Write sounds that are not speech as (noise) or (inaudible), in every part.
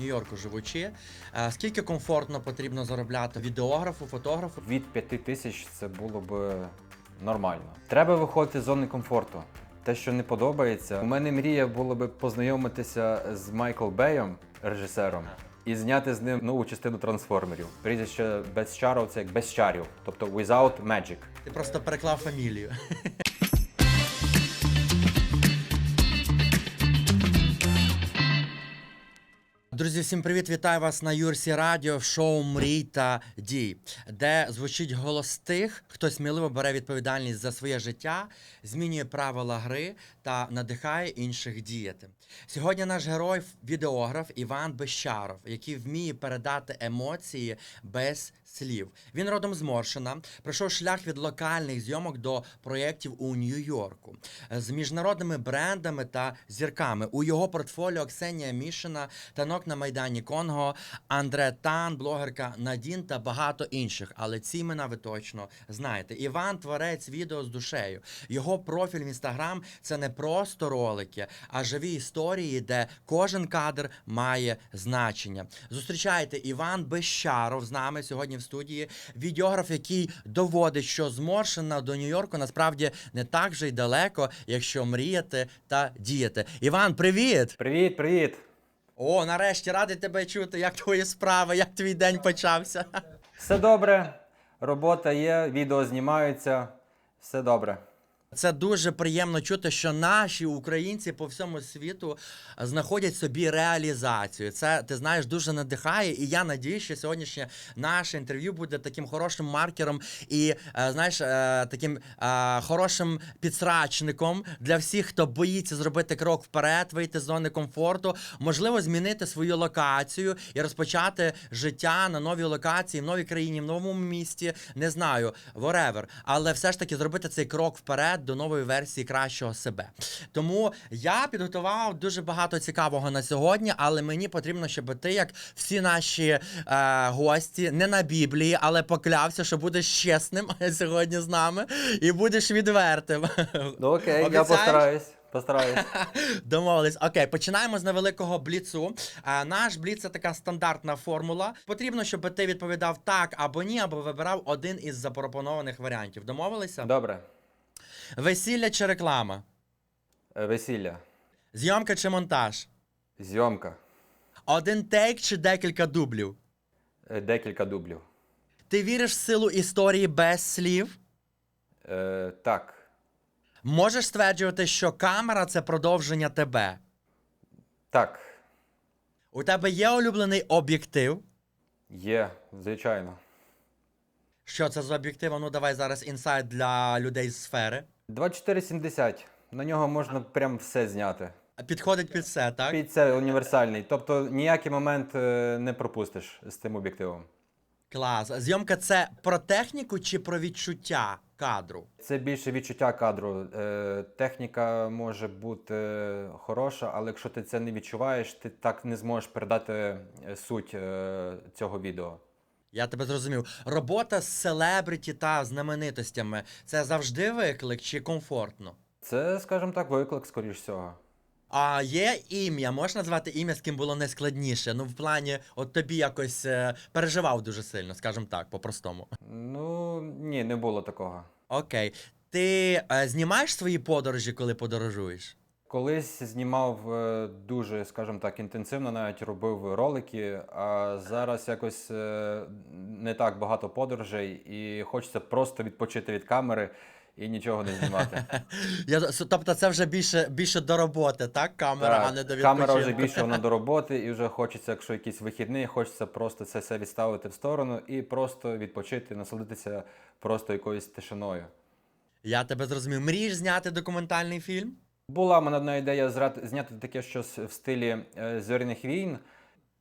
Нью-Йорку живучи. Е, Скільки комфортно потрібно заробляти відеографу, фотографу? Від 5 тисяч це було б нормально. Треба виходити з зони комфорту. Те, що не подобається. У мене мрія було би познайомитися з Майкл Беєм, режисером, і зняти з ним нову частину трансформерів. Прізвище без чарів це як без чарів, тобто without magic. Ти просто переклав фамілію. (laughs) Друзі, всім привіт! Вітаю вас на Юрсі Радіо в шоу Мрій та дій, де звучить голос тих, хто сміливо бере відповідальність за своє життя, змінює правила гри та надихає інших діяти. Сьогодні наш герой відеограф Іван Бещаров, який вміє передати емоції без слів. Він родом з Моршина, пройшов шлях від локальних зйомок до проєктів у Нью-Йорку з міжнародними брендами та зірками. У його портфоліо Ксенія Мішина, танок на майдані Конго, Андре Тан, блогерка Надін та багато інших. Але ці імена ви точно знаєте. Іван творець відео з душею. Його профіль в інстаграм це не просто ролики, а живі історії, де кожен кадр має значення. Зустрічайте Іван Бещаров з нами сьогодні в студії. Відеограф, який доводить, що з Моршина до Нью-Йорку насправді не так вже й далеко, якщо мріяти та діяти. Іван, привіт! Привіт, привіт! О, нарешті радий тебе чути. Як твої справи, як твій день почався? Все добре, робота є, відео знімаються, все добре. Це дуже приємно чути, що наші українці по всьому світу знаходять собі реалізацію. Це ти знаєш дуже надихає. І я надію, що сьогоднішнє наше інтерв'ю буде таким хорошим маркером і е, знаєш, е, таким е, хорошим підсрачником для всіх, хто боїться зробити крок вперед, вийти з зони комфорту, можливо, змінити свою локацію і розпочати життя на новій локації, в новій країні, в новому місті. Не знаю, whatever. Але все ж таки зробити цей крок вперед до нової версії кращого себе. Тому я підготував дуже багато цікавого на сьогодні, але мені потрібно, щоб ти, як всі наші е, гості, не на Біблії, але поклявся, що будеш чесним (laughs) сьогодні з нами і будеш відвертим. Ну окей, я постараюсь. Постараюсь. (laughs) Домовились. Окей, починаємо з невеликого бліцу. А, наш бліц це така стандартна формула. Потрібно, щоб ти відповідав так або ні, або вибирав один із запропонованих варіантів. Домовилися? Добре. Весілля чи реклама? Е, Весілля. Зйомка чи монтаж? Зйомка. Один тейк чи декілька дублів? Е, Декілька дублів. Ти віриш в силу історії без слів? Е, так. Можеш стверджувати, що камера це продовження тебе. Так. У тебе є улюблений об'єктив. Є, звичайно. Що це за об'єктив? А Ну давай зараз інсайт для людей з сфери. 2470. На нього можна прям все зняти. Підходить під все, так? Під це універсальний. Тобто ніякий момент е, не пропустиш з цим об'єктивом. Клас. А Зйомка це про техніку чи про відчуття кадру? Це більше відчуття кадру. Е, техніка може бути е, хороша, але якщо ти це не відчуваєш, ти так не зможеш передати е, суть е, цього відео. Я тебе зрозумів. Робота з селебриті та знаменитостями це завжди виклик чи комфортно? Це, скажімо так, виклик, скоріш всього. А є ім'я, можеш назвати ім'я, з ким було найскладніше? Ну, в плані, от тобі якось е, переживав дуже сильно, скажімо так, по-простому. Ну ні, не було такого. Окей. Ти е, знімаєш свої подорожі, коли подорожуєш? Колись знімав е, дуже, скажімо так, інтенсивно, навіть робив ролики, а зараз якось е, не так багато подорожей, і хочеться просто відпочити від камери і нічого не знімати. (laughs) Я, тобто це вже більше, більше до роботи, так? Камера, а не до камера вже більше вона до (laughs) роботи, і вже хочеться, якщо якийсь вихідний, хочеться просто це все відставити в сторону і просто відпочити, насолодитися просто якоюсь тишиною. Я тебе зрозумів. Мрієш зняти документальний фільм? Була в мене одна ідея зняти таке щось в стилі е, зоряних війн.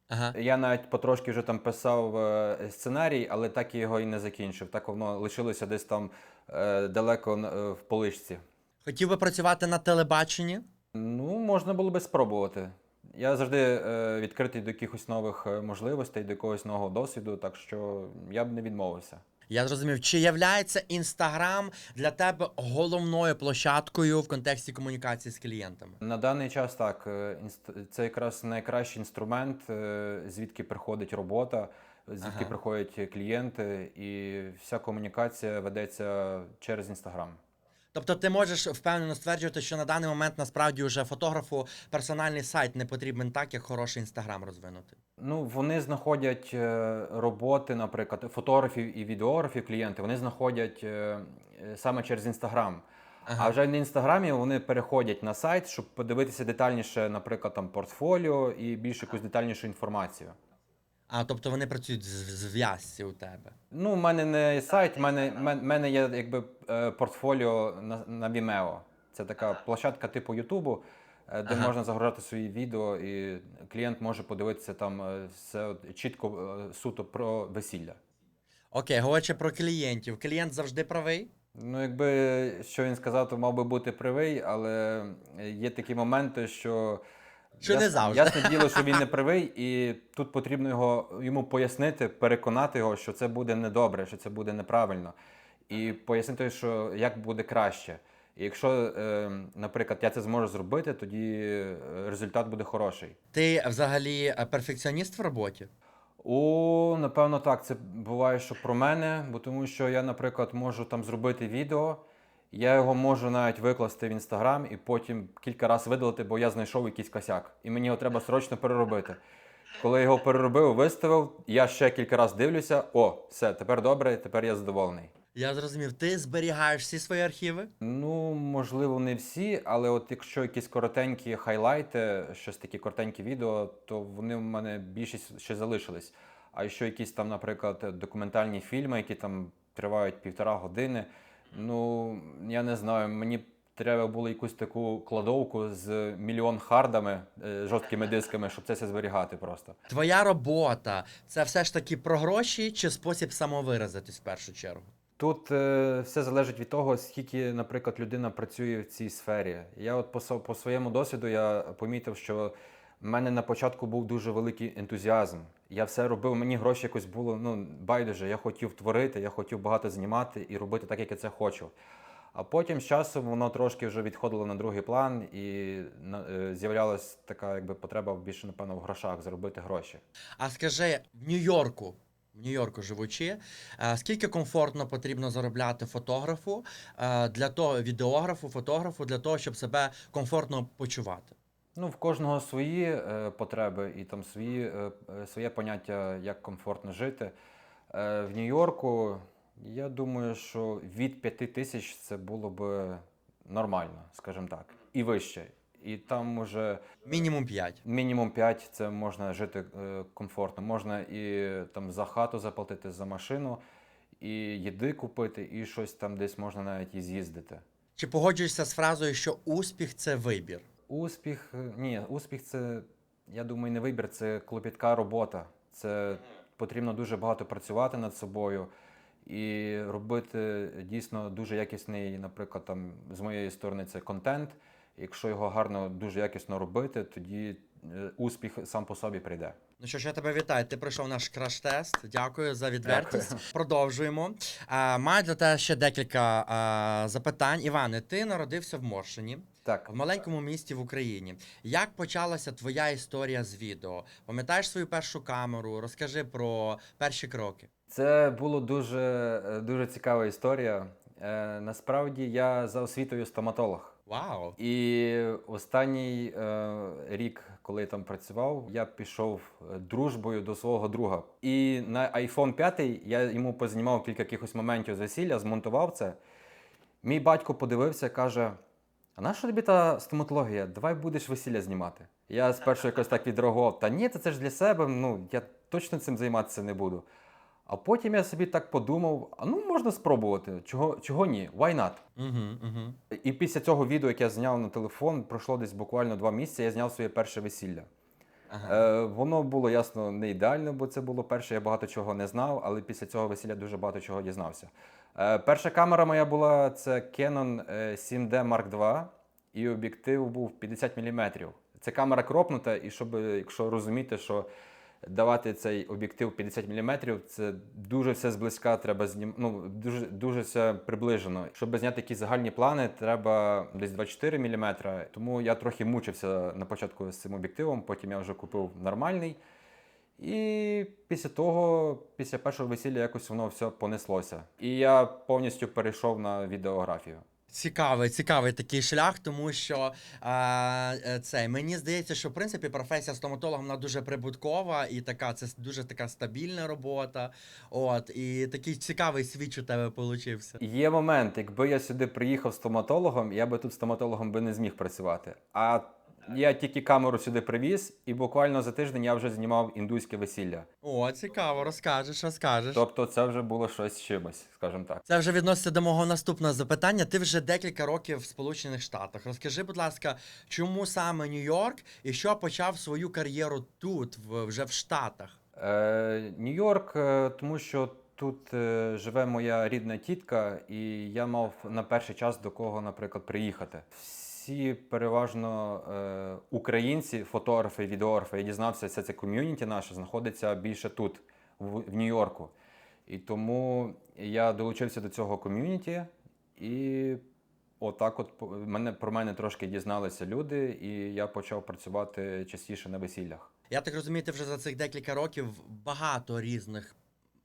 Ага. Я навіть потрошки вже там писав е, сценарій, але так його і не закінчив. Так воно лишилося десь там е, далеко в полишці. Хотів би працювати на телебаченні? Ну, можна було би спробувати. Я завжди відкритий до якихось нових можливостей, до якогось нового досвіду, так що я б не відмовився. Я зрозумів, чи являється Інстаграм для тебе головною площадкою в контексті комунікації з клієнтами? На даний час так, е, це якраз найкращий інструмент, е, звідки приходить робота, звідки Ага. приходять клієнти, і вся комунікація ведеться через інстаграм. Тобто ти можеш впевнено стверджувати, що на даний момент насправді вже фотографу персональний сайт не потрібен так, як хороший інстаграм розвинути. Ну, вони знаходять е, роботи, наприклад, фотографів і відеографів клієнти, вони знаходять е, е, саме через інстаграм. Ага. А вже на інстаграмі вони переходять на сайт, щоб подивитися детальніше, наприклад, там портфоліо і більш якусь детальнішу інформацію. А тобто вони працюють з зв'язці у тебе. Ну, в мене не сайт, в мене, в мен- мене є якби портфоліо на, на Vimeo. Це така площадка типу Ютубу, де Ага. можна загружати свої відео, і клієнт може подивитися там е, все чітко е, суто про весілля. Окей, говорячи про клієнтів, клієнт завжди правий. Ну, якби що він сказав, то мав би бути правий, але є такі моменти, що. Що не завжди. Ясне діло, що він не (laughs) правий, і тут потрібно його йому пояснити, переконати його, що це буде недобре, що це буде неправильно. І пояснити, що як буде краще. І якщо, е, наприклад, я це зможу зробити, тоді е, результат буде хороший. Ти взагалі е, перфекціоніст в роботі? О, напевно, так. Це буває, що про мене, бо тому що я, наприклад, можу там зробити відео, я його можу навіть викласти в інстаграм і потім кілька разів видалити, бо я знайшов якийсь косяк. І мені його треба срочно переробити. Коли його переробив, виставив, я ще кілька разів дивлюся: о, все, тепер добре, тепер я задоволений. Я зрозумів, ти зберігаєш всі свої архіви? Ну, можливо, не всі, але от якщо якісь коротенькі хайлайти, щось такі коротенькі відео, то вони в мене більшість ще залишились. А якщо якісь там, наприклад, документальні фільми, які там тривають півтора години, ну я не знаю, мені треба було якусь таку кладовку з мільйон хардами, е, жорсткими дисками, щоб це все зберігати просто. Твоя робота це все ж таки про гроші чи спосіб самовиразитись в першу чергу? Тут е, все залежить від того, скільки, наприклад, людина працює в цій сфері. Я от по, по своєму досвіду я помітив, що в мене на початку був дуже великий ентузіазм. Я все робив, мені гроші якось було ну, байдуже. Я хотів творити, я хотів багато знімати і робити так, як я це хочу. А потім з часом воно трошки вже відходило на другий план, і е, з'являлась така якби потреба більше, напевно, в грошах заробити гроші. А скажи, в Нью-Йорку, в Нью-Йорку живучи, е, скільки комфортно потрібно заробляти фотографу е, для того, відеографу, фотографу для того, щоб себе комфортно почувати? Ну, в кожного свої е, потреби і там свої, своє поняття, як комфортно жити. В Нью-Йорку, я думаю, що від 5 тисяч це було б нормально, скажімо так, і вище. І там уже Мінімум 5. мінімум 5 це можна жити е, комфортно. Можна і там за хату заплатити за машину, і їди купити, і щось там десь можна навіть і з'їздити. Чи погоджуєшся з фразою, що успіх це вибір? Успіх, е, ні, успіх це, я думаю, не вибір, це клопітка робота. Це потрібно дуже багато працювати над собою і робити дійсно дуже якісний, наприклад, там з моєї сторони це контент. Якщо його гарно, дуже якісно робити, тоді е, успіх сам по собі прийде. Ну що ж, я тебе вітаю. Ти пройшов наш краш-тест. Дякую за відвертість. Дякую. Продовжуємо. А, маю для тебе ще декілька а, запитань. Іване, ти народився в Моршині, Так, в маленькому місті в Україні. Як почалася твоя історія з відео? Пам'ятаєш свою першу камеру? Розкажи про перші кроки. Це була дуже, е, дуже цікава історія. Е, насправді я за освітою стоматолог. Вау! І останній е, рік, коли я там працював, я пішов е, дружбою до свого друга. І на iPhone 5 я йому познімав кілька якихось моментів з весілля, змонтував це. Мій батько подивився, каже: А на що тобі та стоматологія? Давай будеш весілля знімати. Я спершу якось так відреагував: та ні, це ж для себе, ну я точно цим займатися не буду. А потім я собі так подумав: а ну можна спробувати. Чого, чого ні? Why not? Угу, угу. І після цього відео, яке я зняв на телефон, пройшло десь буквально два місяці, я зняв своє перше весілля. Ага. Е, воно було ясно не ідеально, бо це було перше, я багато чого не знав, але після цього весілля дуже багато чого дізнався. Е, перша камера моя була це Canon е, 7D Mark II, і об'єктив був 50 мм. Це камера кропнута, і щоб, якщо розуміти, що давати цей об'єктив 50 мм, це дуже все зблизька треба знім... ну, дуже, дуже все приближено. Щоб зняти якісь загальні плани, треба десь 24 мм. Тому я трохи мучився на початку з цим об'єктивом, потім я вже купив нормальний. І після того, після першого весілля, якось воно все понеслося. І я повністю перейшов на відеографію. Цікавий, цікавий такий шлях, тому що е, це мені здається, що в принципі професія стоматолога вона дуже прибуткова і така це дуже така стабільна робота. От і такий цікавий свіч у тебе получився. Є момент, якби я сюди приїхав стоматологом, я би тут стоматологом би не зміг працювати. А я тільки камеру сюди привіз, і буквально за тиждень я вже знімав індуське весілля. О, цікаво, розкажеш, розкажеш. Тобто це вже було щось з чимось, скажімо так. Це вже відноситься до мого наступного запитання. Ти вже декілька років в Сполучених Штатах. Розкажи, будь ласка, чому саме Нью-Йорк і що почав свою кар'єру тут, вже в Штатах? Е, Нью-Йорк, е, тому що тут е, живе моя рідна тітка, і я мав на перший час до кого, наприклад, приїхати. Всі переважно е, українці, фотографи, відеографи, я дізнався, все це ком'юніті наше знаходиться більше тут, в, в Нью-Йорку. І тому я долучився до цього ком'юніті, і отак, от мене про мене трошки дізналися люди, і я почав працювати частіше на весіллях. Я так розумію, ти вже за цих декілька років багато різних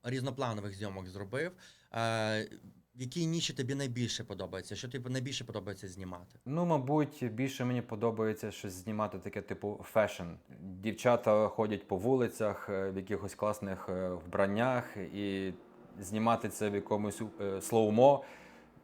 різнопланових зйомок зробив. Е, в якій ніші тобі найбільше подобається? Що тобі найбільше подобається знімати? Ну, мабуть, більше мені подобається щось знімати таке, типу фешн. Дівчата ходять по вулицях е, в якихось класних е, вбраннях, і знімати це в якомусь е, слоумо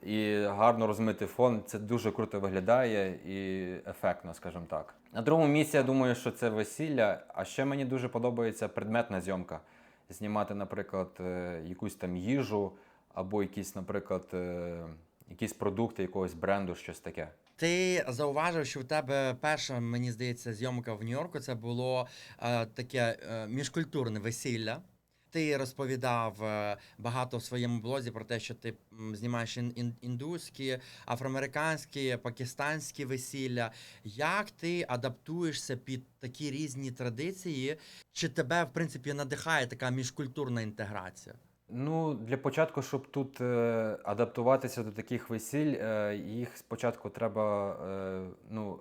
і гарно розмити фон. Це дуже круто виглядає і ефектно, скажімо так. На другому місці я думаю, що це весілля. А ще мені дуже подобається предметна зйомка. Знімати, наприклад, якусь там їжу або якісь, наприклад, е, якісь продукти якогось бренду, щось таке. Ти зауважив, що в тебе перша, мені здається, зйомка в Нью-Йорку це було е, таке е, міжкультурне весілля. Ти розповідав е, багато в своєму блозі про те, що ти знімаєш ін- ін- індуські, афроамериканські, пакистанські весілля. Як ти адаптуєшся під такі різні традиції? Чи тебе, в принципі, надихає така міжкультурна інтеграція? Ну, для початку, щоб тут е, адаптуватися до таких весіль, е, їх спочатку треба е, ну,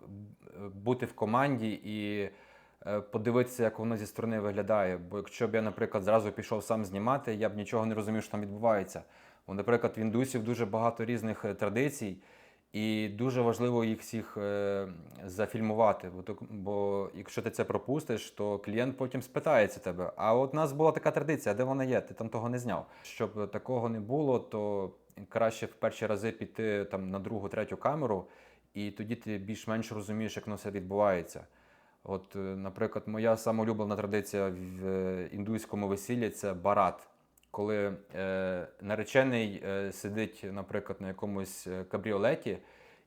бути в команді і е, подивитися, як воно зі сторони виглядає. Бо якщо б я, наприклад, зразу пішов сам знімати, я б нічого не розумів, що там відбувається. Бо, наприклад, в індусів дуже багато різних е, традицій, і дуже важливо їх всіх е, зафільмувати. Бо, бо якщо ти це пропустиш, то клієнт потім спитається тебе. А от у нас була така традиція, де вона є? Ти там того не зняв. Щоб такого не було, то краще в перші рази піти там на другу, третю камеру, і тоді ти більш-менш розумієш, як воно все відбувається. От, е, наприклад, моя самоулюблена традиція в е, індуському весіллі це барат. Коли е, наречений е, сидить, наприклад, на якомусь е, кабріолеті,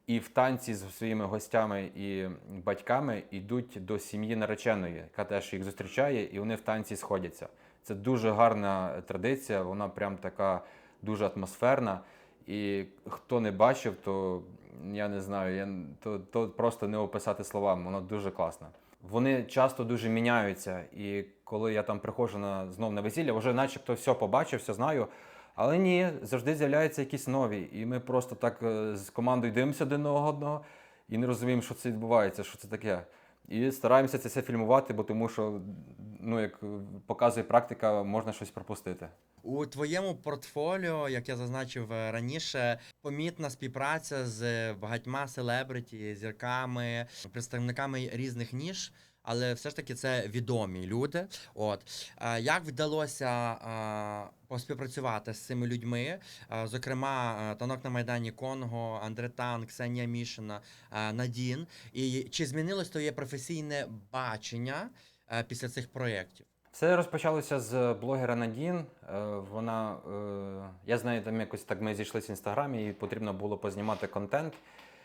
і в танці з своїми гостями і батьками йдуть до сім'ї нареченої, яка теж їх зустрічає, і вони в танці сходяться. Це дуже гарна традиція, вона прям така дуже атмосферна. І хто не бачив, то я не знаю, я, то, то просто не описати словами, воно дуже класно. Вони часто дуже міняються, і коли я там приходжу на знов на весілля, вже начебто все побачив, все знаю. Але ні, завжди з'являються якісь нові. І ми просто так е, з командою дивимося один одного і не розуміємо, що це відбувається, що це таке. І стараємося це все фільмувати, бо тому що, ну як показує практика, можна щось пропустити. У твоєму портфоліо, як я зазначив е, раніше, помітна співпраця з багатьма селебриті, зірками, представниками різних ніж. Але все ж таки це відомі люди. От як вдалося поспівпрацювати з цими людьми? Зокрема, е, танок на майдані Конго, Андре Тан, Ксенія Мішина, е, Надін. І чи змінилось твоє професійне бачення після цих проєктів? Все розпочалося з блогера Надін. Е, Вона, е, я знаю, там якось так ми зійшлися в інстаграмі, і потрібно було познімати контент.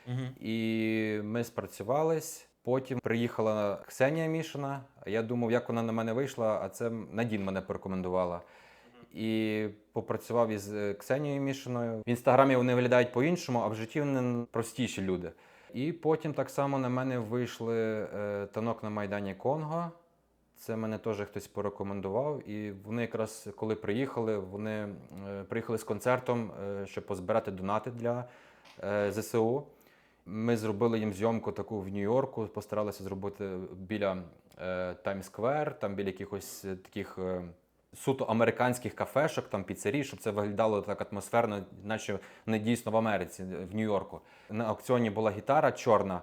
Угу. І ми спрацювались. Потім приїхала Ксенія Мішина. Я думав, як вона на мене вийшла, а це Надін мене порекомендувала. І попрацював із е, Ксенією Мішиною. В інстаграмі вони виглядають по-іншому, а в житті вони простіші люди. І потім так само на мене вийшли танок на Майдані Конго. Це мене теж хтось порекомендував. І вони якраз коли приїхали, вони е, приїхали з концертом, е, щоб позбирати донати для е, ЗСУ. Ми зробили їм зйомку таку в Нью-Йорку, постаралися зробити біля Таймс-сквер, там біля якихось таких суто американських кафешок, там піцерій, щоб це виглядало так атмосферно, наче не дійсно в Америці, в Нью-Йорку. На аукціоні була гітара чорна,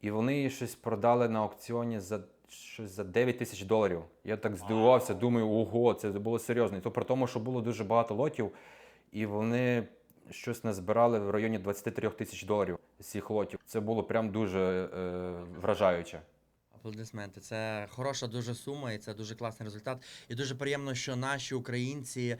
і вони її щось продали на аукціоні за щось за 9 тисяч доларів. Я так здивувався, думаю, ого, це було серйозно. І то при тому, що було дуже багато лотів, і вони щось назбирали в районі 23 тисяч доларів з цих лотів. Це було прям дуже е, вражаюче. Аплодисменти. Це хороша дуже сума, і це дуже класний результат. І дуже приємно, що наші українці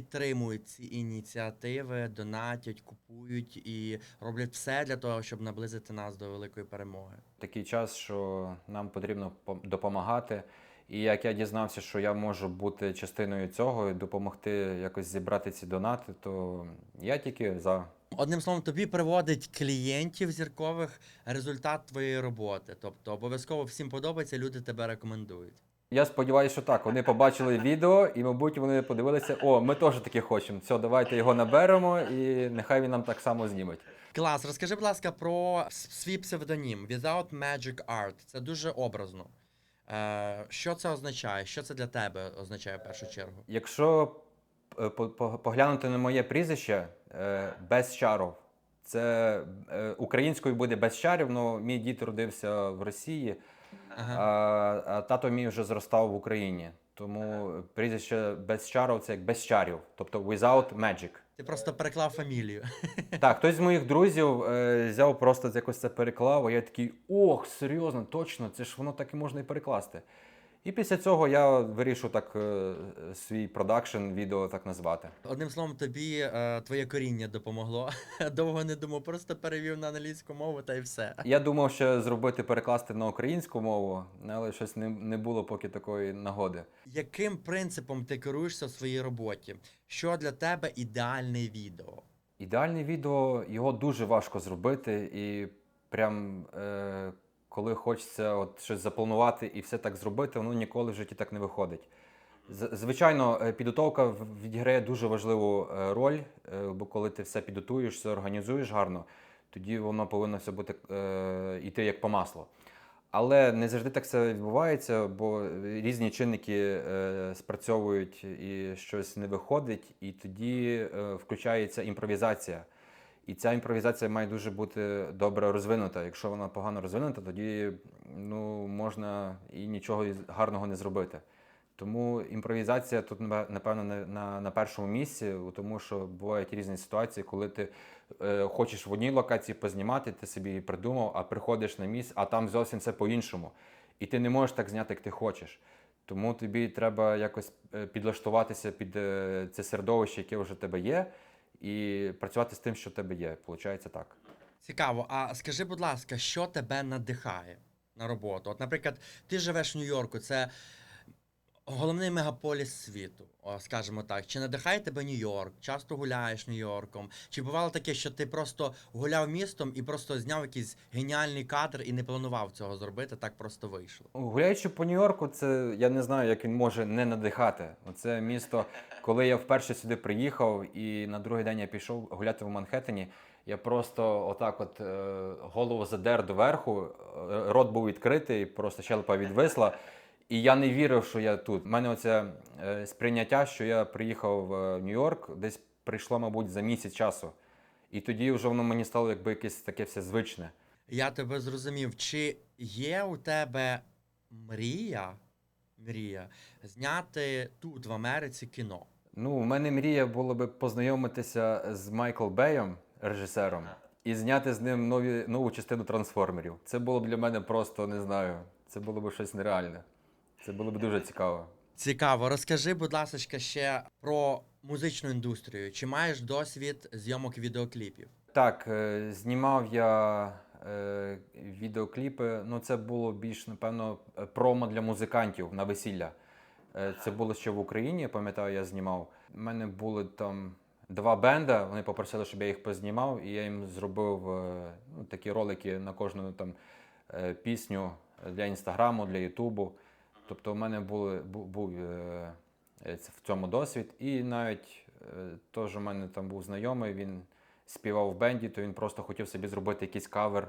підтримують ці ініціативи, донатять, купують і роблять все для того, щоб наблизити нас до великої перемоги. Такий час, що нам потрібно пом- допомагати. І як я дізнався, що я можу бути частиною цього і допомогти якось зібрати ці донати, то я тільки за. Одним словом, тобі приводить клієнтів зіркових результат твоєї роботи. Тобто обов'язково всім подобається, люди тебе рекомендують. Я сподіваюся, що так. Вони побачили відео, і, мабуть, вони подивилися: о, ми теж таке хочемо. Все, давайте його наберемо, і нехай він нам так само зніметь. Клас, розкажи, будь ласка, про свій псевдонім Without Magic Art. Це дуже образно. Е, що це означає? Що це для тебе означає в першу чергу? Якщо е, по- по- поглянути на моє прізвище е, без чаров, це е, українською буде без чарів, але мій дід родився в Росії, Ага. а, а тато мій вже зростав в Україні. Тому прізвище без чаров це як без чарів, тобто without magic. Ти просто переклав фамілію. (laughs) Так, хтось з моїх друзів е, взяв просто якось це переклав, а я такий, ох, серйозно, точно, це ж воно так і можна і перекласти. І після цього я вирішив так е, свій продакшн відео так назвати. Одним словом, тобі е, твоє коріння допомогло. (laughs) Довго не думав, просто перевів на англійську мову та й все. Я думав ще зробити перекласти на українську мову, але щось не, не було поки такої нагоди. Яким принципом ти керуєшся в своїй роботі? Що для тебе ідеальне відео? Ідеальне відео його дуже важко зробити, і прям е, коли хочеться от щось запланувати і все так зробити, воно ніколи в житті так не виходить. Звичайно, е, підготовка відіграє дуже важливу е, роль, е, бо коли ти все підготуєш, все організуєш гарно, тоді воно повинно все бути йти як по маслу. Але не завжди так все відбувається, бо різні чинники спрацьовують і щось не виходить, і тоді включається імпровізація. І ця імпровізація має дуже бути добре розвинута. Якщо вона погано розвинута, тоді ну, можна і нічого гарного не зробити. Тому імпровізація тут напевно на, на, першому місці, тому що бувають різні ситуації, коли ти е, хочеш в одній локації познімати, ти собі її придумав, а приходиш на місце, а там зовсім все по-іншому. І ти не можеш так зняти, як ти хочеш. Тому тобі треба якось е, підлаштуватися під е, це середовище, яке вже в тебе є, і працювати з тим, що в тебе є. Получається так. Цікаво. А скажи, будь ласка, що тебе надихає на роботу? От, наприклад, ти живеш в Нью-Йорку, це головний мегаполіс світу, скажімо так. Чи надихає тебе Нью-Йорк? Часто гуляєш Нью-Йорком? Чи бувало таке, що ти просто гуляв містом і просто зняв якийсь геніальний кадр і не планував цього зробити, так просто вийшло? Гуляючи по Нью-Йорку, це я не знаю, як він може не надихати. Це місто, коли я вперше сюди приїхав, і на другий день я пішов гуляти в Манхеттені. Я просто отак, от е, голову задер доверху, е, рот був відкритий, просто щелепа відвисла. І я не вірив, що я тут. У мене оце е, сприйняття, що я приїхав в е, Нью-Йорк, десь прийшло, мабуть, за місяць часу. І тоді вже воно мені стало якби якесь таке все звичне. Я тебе зрозумів. Чи є у тебе мрія, мрія зняти тут, в Америці, кіно? Ну, у мене мрія було би познайомитися з Майкл Беєм, режисером, і зняти з ним нові, нову частину трансформерів. Це було б для мене просто не знаю. Це було б щось нереальне. Це було б дуже цікаво. Цікаво, розкажи, будь ласка, ще про музичну індустрію. Чи маєш досвід зйомок відеокліпів? Так, е, знімав я е, відеокліпи. Ну, це було більш, напевно, е, промо для музикантів на весілля. Це було ще в Україні, я пам'ятаю, я знімав. У мене були там два бенда. Вони попросили, щоб я їх познімав, і я їм зробив ну, такі ролики на кожну там пісню для інстаграму, для Ютубу. Тобто, у мене були, був е, е, в цьому досвід, і навіть е, теж у мене там був знайомий, він співав в бенді, то він просто хотів собі зробити якийсь кавер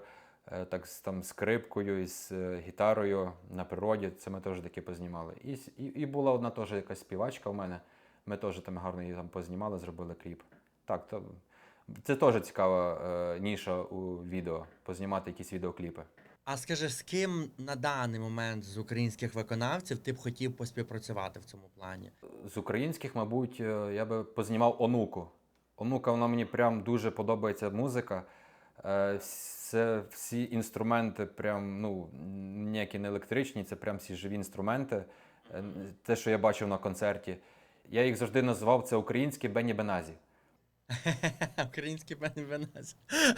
так, з там, скрипкою і з гітарою на природі. Це ми теж таке познімали. І, і, і була одна теж якась співачка у мене. Ми теж там гарно її там познімали, зробили кліп. Так, то це теж цікава е, ніша у відео, познімати якісь відеокліпи. А скажи, з ким на даний момент з українських виконавців ти б хотів поспівпрацювати в цьому плані? З українських, мабуть, е, я би познімав онуку. Онука, вона мені прям дуже подобається музика. Це всі інструменти, прям, ну, ніякі не електричні, це прям всі живі інструменти. Е, Те, що я бачив на концерті. Я їх завжди називав це українські Бенні Беназі. (laughs) Український пані Венез.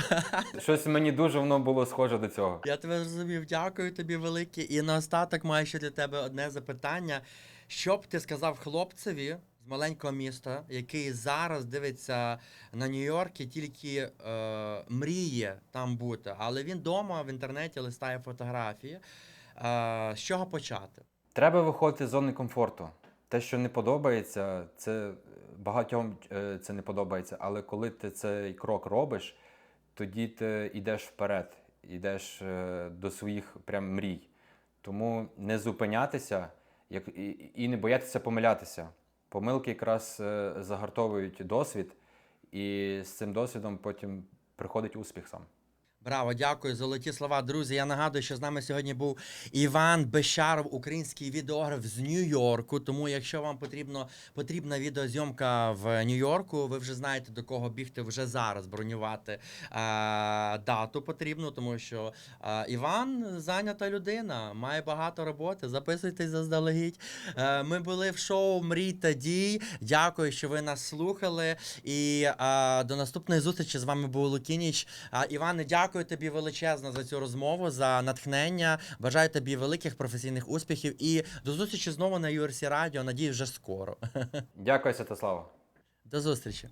(laughs) Щось мені дуже воно було схоже до цього. Я тебе зрозумів, дякую тобі велике. І наостаток маю ще для тебе одне запитання. Що б ти сказав хлопцеві з маленького міста, який зараз дивиться на Нью-Йорк і тільки е, мріє там бути, але він вдома в інтернеті листає фотографії. Е, з чого почати? Треба виходити з зони комфорту. Те, що не подобається, це багатьом е, це не подобається. Але коли ти цей крок робиш, тоді ти йдеш вперед, йдеш е, до своїх прям мрій. Тому не зупинятися як, і, не боятися помилятися. Помилки якраз е, загартовують досвід, і з цим досвідом потім приходить успіх сам. Браво, дякую, золоті слова. Друзі, я нагадую, що з нами сьогодні був Іван Бещаров, український відеограф з Нью-Йорку. Тому, якщо вам потрібно, потрібна відеозйомка в Нью-Йорку, ви вже знаєте, до кого бігти вже зараз, бронювати е, дату потрібну, тому що е, Іван зайнята людина, має багато роботи. Записуйтесь заздалегідь. Е, ми були в шоу Мрій та дій. Дякую, що ви нас слухали. І е, до наступної зустрічі з вами був Лукініч. А, Іване, дякую тобі величезно за цю розмову, за натхнення. Бажаю тобі великих професійних успіхів і до зустрічі знову на URC Радіо. Надіюсь, вже скоро. (laughs) Дякую, Святослава. До зустрічі.